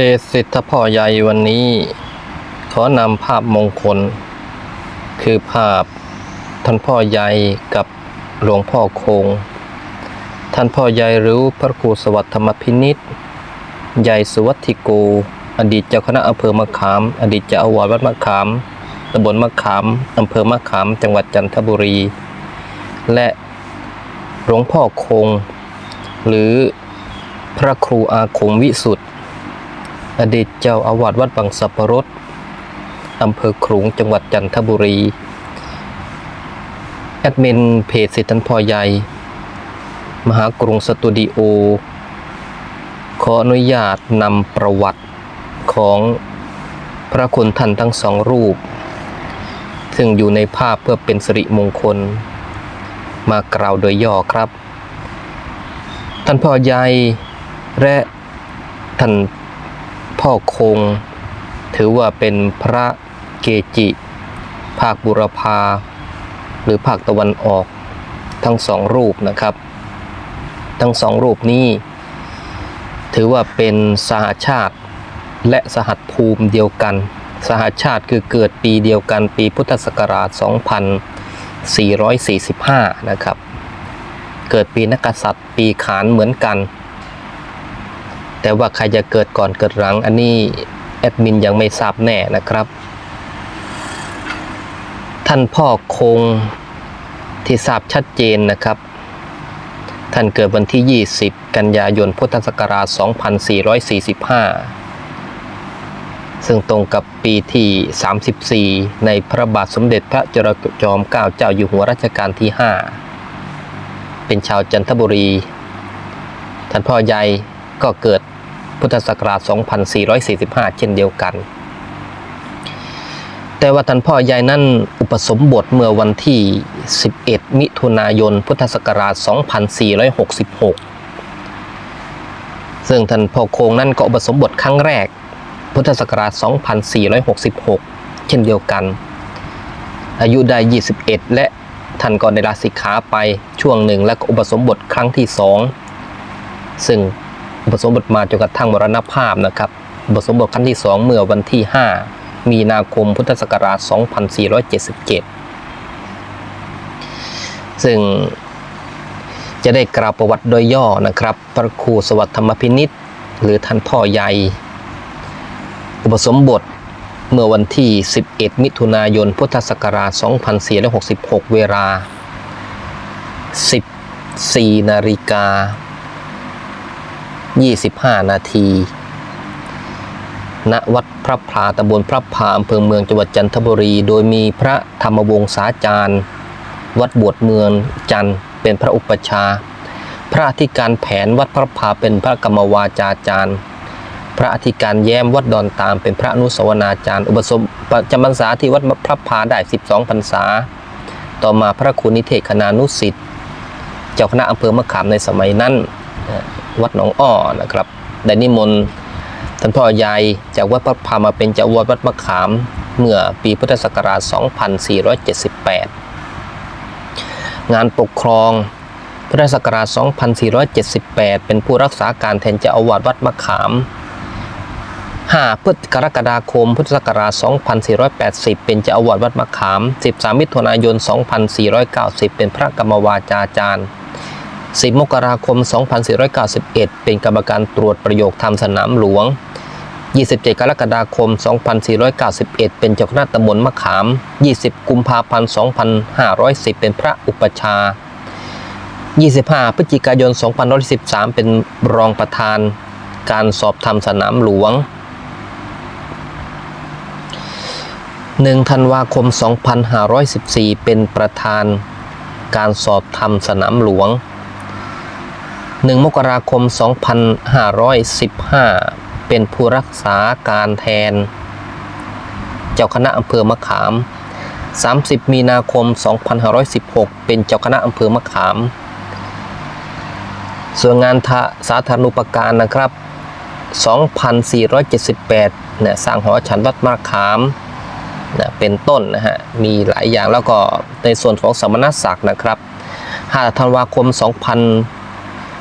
จสิทธพ่อใหญ่วันนี้ ขอนำภาพมงคล คือภาพท่านพ่อใหญ่กับหลวงพ่อคง ท่านพ่อใหญ่รู้พระครูสวัสดิ์ธรรมพินิษใหญ่สุวัติโก อดีตเจ้าคณะอำเภอมะขาม อดีตเจ้าอาวาสวัดมะขามตำบลมะขามอำเภอมะขาม จังหวัดจันทบุรี และหลวงพ่อคง หรือพระครูอาคมวิสุทธ อดีตเจ้าอาวาสวัดบางสับปรดอำเภอขลุงจังหวัดจันทบุรี แอดมินเพจสิทธันพอใหญ่ มหากรุงสตูดิโอ ขออนุญาตนำประวัติของพระคุณท่านทั้งสองรูป ซึ่งอยู่ในภาพเพื่อเป็นสิริมงคล มากล่าวโดยย่อครับ ท่านพ่อใหญ่และท่าน พ่อคง ถือว่าเป็นพระเกจิ ภาคบุรพา หรือภาคตะวันออกทั้งสองรูปนะครับ ทั้งสองรูปนี้ ถือว่าเป็นสหชาติและสหัสภูมิเดียวกัน สหชาติคือเกิดปีเดียวกันปีพุทธศักราช 2445 นะครับ เกิดปีนักกษัตริย์ปีขานเหมือนกัน แต่ว่าใครจะเกิดก่อนเกิดหลัง อันนี้แอดมินยังไม่ทราบแน่นะครับ ท่านพ่อคงที่ทราบชัดเจนนะครับ ท่านเกิดวันที่ 20 กันยายนพุทธศักราช 2445 ซึ่งตรงกับปีที่ 34 ในพระบาทสมเด็จพระจรจอมเกล้าเจ้าอยู่หัวรัชกาลที่ 5 เป็นชาวจันทบุรี ท่านพ่อใหญ่ ก็เกิดพุทธศักราช 2445 เช่นเดียวกัน แต่ว่าท่านพ่อใหญ่นั้นอุปสมบทเมื่อวันที่ 11 มิถุนายน พุทธศักราช 2466 ซึ่งท่านพ่อโคงนั้นก็อุปสมบทครั้งแรก พุทธศักราช 2466 เช่นเดียวกัน อายุได้ 21 และท่านก็ได้ลาสิกขาไปช่วงหนึ่งแล้วก็อุปสมบทครั้งที่สองซึ่ง อุปสมบทมาจนกระทั่งมรณภาพนะครับอุปสมบทครั้งที่สองเมื่อวันที่ 5 มีนาคมพุทธศักราช 2477 ซึ่งจะได้กล่าวประวัติโดยย่อนะครับ พระครูสวัสดิ์ธรรมพินิษหรือท่านพ่อใหญ่ อุปสมบทเมื่อวันที่ 11 มิถุนายน พุทธศักราช 2466 เวลา 14 นาฬิกา 25 นาที ณ วัดพระพลาตำบลพระพาอำเภอเมืองจังหวัดจันทบุรี โดยมีพระธรรมวงศาจารย์ วัดบวชเมืองจันทร์เป็นพระอุปชา พระอธิการแผนวัดพระพาเป็นพระกรรมวาจาจารย์ พระอธิการแย้มวัดดอนตามเป็นพระนุสวนาจารย์ อุปสมปจำพรรษาที่วัดพระพาได้ 12พรรษา ต่อมาพระครูนิเทศคณานุสิทธิ์เจ้าคณะอำเภอมะขามในสมัยนั้น วัดหนองอ้อนะครับได้นิมนต์ท่านพ่อใหญ่จากวัดพระพามาเป็นเจ้าวาสวัดมะขาม เมื่อปีพุทธศักราช 2478 งานปกครองพุทธศักราช 2478 เป็นผู้รักษาการแทนเจ้าอาวาสวัดมะขาม 5 พฤศกรกฎาคม พุทธศักราช 2480 เป็นเจ้าอาวาสวัดมะขาม 13 มิถุนายน 2490 เป็นพระกรรมวาจาจารย์ 10 มกราคม 2491 เป็นกรรมการตรวจประโยคธรรมสนามหลวง 27 กรกฎาคม 2491 เป็นเจ้าคณะตำบลมะขาม 20 กุมภาพันธ์ 2510 เป็นพระอุปชาย์25 พฤศจิกายน 2513 เป็นรองประธานการสอบธรรมสนามหลวง 1 ธันวาคม 2514 เป็นประธานการสอบธรรมสนามหลวง 1 มกราคม 2515 เป็นผู้รักษาการแทน เจ้าคณะอำเภอมะขาม 30 มีนาคม 2516 เป็นเจ้าคณะอำเภอมะขาม ส่วนงานทะสาธารณูปการนะครับ 2478เนี่ยสร้างหอฉันวัดมะขามนะเป็นต้นนะฮะ มีหลายอย่างแล้วก็ในส่วนของสมณศักดิ์นะครับ 5 ธันวาคม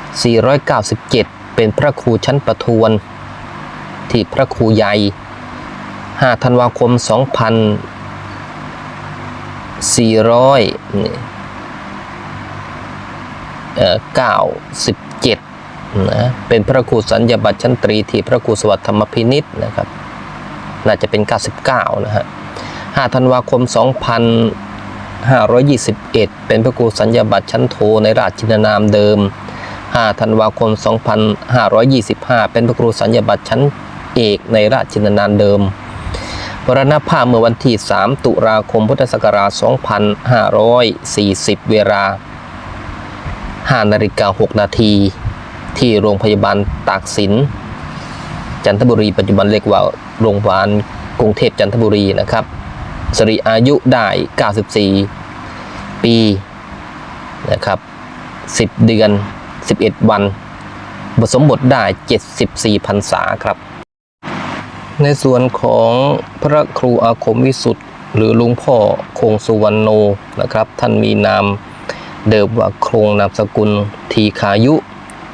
497 เป็นพระครูชั้นประทวน ที่พระครูใหญ่ 5 ธันวาคม 2400นี่เอ่อ97นะเป็นพระครูสัญญาบัตรชั้นตรีที่พระครูสวัสดิ์ธรรมพินิษนะครับ น่าจะเป็น 99 นะฮะ 5 ธันวาคม 2521 เป็นพระครูสัญญาบัตรชั้นโทในราชินานามเดิม 5 ธันวาคม 2525 เป็นพระครูสัญญาบัตรชั้นเอกในราชินนามเดิมมรณภาพเมื่อวันที่ 3 ตุลาคม พุทธศักราช 2540 เวลา 5 นาฬิกา 6 นาที ที่โรงพยาบาลตากสิน จันทบุรี ปัจจุบันเรียกว่าโรงพยาบาลกรุงเทพจันทบุรีนะครับ สรีอายุได้ 94 ปี นะครับ 10 เดือน 11 วันบทสมบทได้ 74พรรษาครับ ในส่วนของพระครูอาคมวิสุทธ์หรือลุงพ่อคงสุวรรณโนนะครับ ท่านมีนามเดิมว่าครงนามสกุลทีขายุ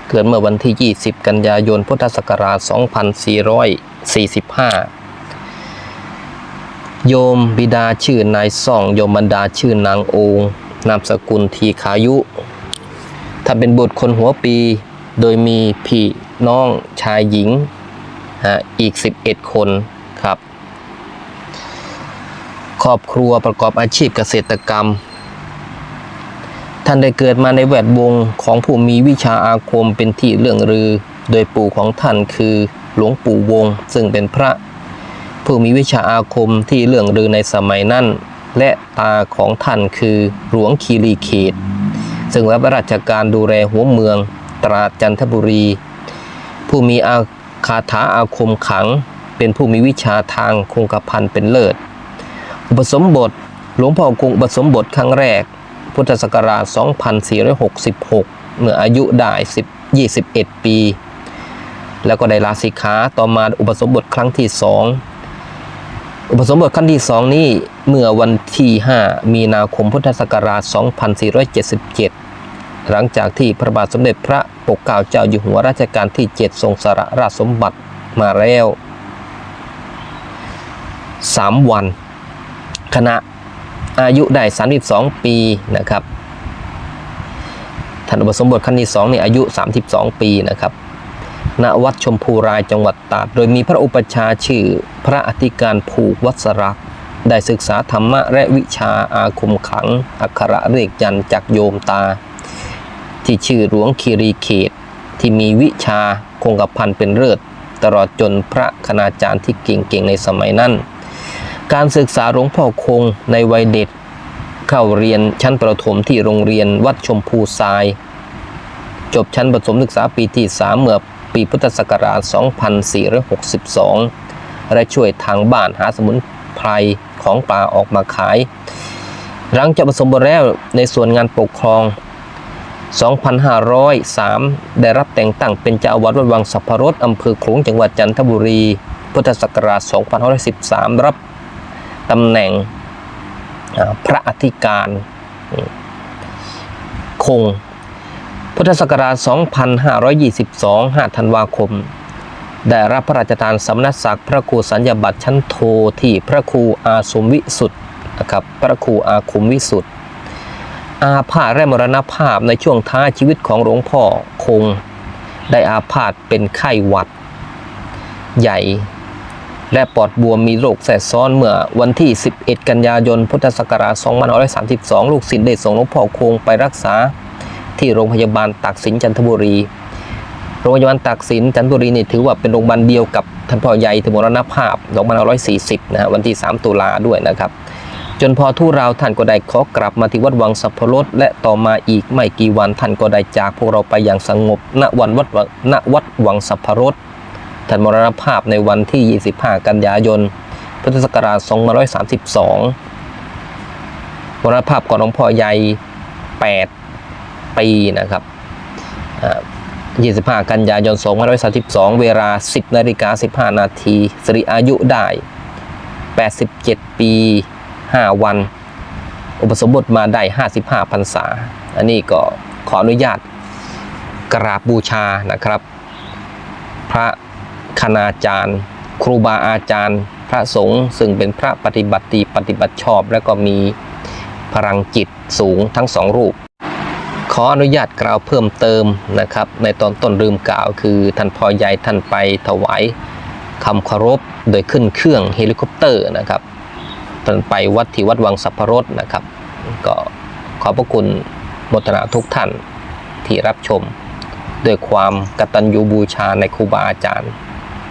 เกิดเมื่อวันที่ 20 กันยายนพุทธศักราช 2445 โยมบิดาชื่อนายส่อง โยมบรรดาชื่อนางองนามสกุลทีขายุ ถ้าเป็นบุตรคนหัวปี โดยมีพี่น้องชายหญิงฮะอีก 11 คนครับ ครอบครัวประกอบอาชีพเกษตรกรรม ท่านได้เกิดมาในแวดวงของผู้มีวิชาอาคมเป็นที่เรื่องรือ โดยปู่ของท่านคือหลวงปู่วง ซึ่งเป็นพระผู้มีวิชาอาคมที่เรื่องรือในสมัยนั้น และตาของท่านคือหลวงคีรีเขต ซึ่งรับราชการดูแลหัวเมือง ตราดจันทบุรี ผู้มีอาคาถาอาคมขัง เป็นผู้มีวิชาทางคงกระพันเป็นเลิศ อุปสมบทหลวงพ่อคงอุปสมบทครั้งแรก พุทธศักราช 2466 เมื่ออายุได้10 21 ปี แล้วก็ได้ลาสิกขาต่อมาอุปสมบทครั้งที่2อุปสมบทครั้งที่ 2 นี้เมื่อวันที่ 5 มีนาคมพุทธศักราช 2477 หลังจากที่พระบาทสมเด็จพระปกเกล้าเจ้าอยู่หัวรัชกาลที่ 7 ทรงสละราชสมบัติมาแล้ว 3 วันขณะอายุได้ 32 ปีนะครับท่านอุปสมบทครั้งที่2นี่อายุ 32 ปีนะครับณวัดชมพูรายจังหวัดตราด โดยมีพระอุปชาชื่อพระอธิการผูกวัสรักษ์ได้ศึกษาธรรมะและวิชาอาคมขัง อักขระเรียกยันจากโยมตา ที่ชื่อหลวงคีรีเขต ที่มีวิชาคงกระพันเป็นเลิศตลอดจนพระคณาจารย์ที่เก่งๆในสมัยนั้น การศึกษาหลวงพ่อคงในวัยเด็ก เข้าเรียนชั้นประถมที่โรงเรียนวัดชมพูทราย จบชั้นประถมศึกษาปีที่3เมื่อปีพุทธศักราช 2462 และช่วยทางบ้านหาสมุนไพรของป่าออกมาขาย หลังจากผสมบทแล้วในส่วนงานปกครอง 2503 ได้รับแต่งตั้งเป็นเจ้าอาวาสวัดวังสัพพรสอำเภอขลุงจังหวัดจันทบุรี พุทธศักราช2513 รับตำแหน่งพระอธิการ คง พุทธศักราช 2522 5 ธันวาคม ได้รับพระราชทานสำนักศักดิ์พระครูสัญญาบัตรชั้นโทที่พระครูอาสมวิสุทธ์นะครับ พระครูอาคุมวิสุทธ์ อาพาธและมรณภาพในช่วงท้ายชีวิตของหลวงพ่อคง ได้อาพาธเป็นไข้หวัด ใหญ่ และปอดบวมมีโรคแทรกซ้อนเมื่อวันที่ 11 กันยายน พุทธศักราช2532 ลูกศิษย์ได้ส่งหลวงพ่อคงไปรักษา ที่โรงพยาบาลตากสินจันทบุรี โรงพยาบาลตากสินจันทบุรีนี่ถือว่าเป็นโรงพยาบาลเดียวกับท่านพ่อใหญ่ถึงมรณภาพ2540 นะฮะวันที่ 3 ตุลาด้วยนะครับ จนพอทุเราท่านก็ได้ขอกลับมาที่วัดวังสัพพรสและต่อมาอีกไม่กี่วันท่านก็ได้จากพวกเราไปอย่างสงบณวันวัดวณวัดวังสัพพรสท่านมรณภาพในวันที่ 25 กันยายน พุทธศักราช 2532 มรณภาพก่อนหลวงพ่อใหญ่ 8 ปีนะครับอ่า25 กันยายน 2532 เวลา 10นาฬิกา15 นาทีสิริอายุได้ 87 ปี 5 วัน อุปสมบทมาได้ 55พรรษา อันนี้ก็ขออนุญาตกราบบูชานะครับ พระคณาจารย์ ครูบาอาจารย์ พระสงฆ์ซึ่งเป็นพระปฏิบัติปฏิบัติชอบ และก็มีพลังจิตสูงทั้งสองรูป ขออนุญาตกล่าวเพิ่มเติมนะครับ ในตอนต้นลืมกล่าวคือท่านพ่อใหญ่ท่านไปถวายคำเคารพโดยขึ้นเครื่องเฮลิคอปเตอร์นะครับ ไปวัดที่วัดวังสัพพรสนะครับ ก็ขอบพระคุณโมทนาทุกท่านที่รับชม ด้วยความกตัญญูบูชาในครูบาอาจารย์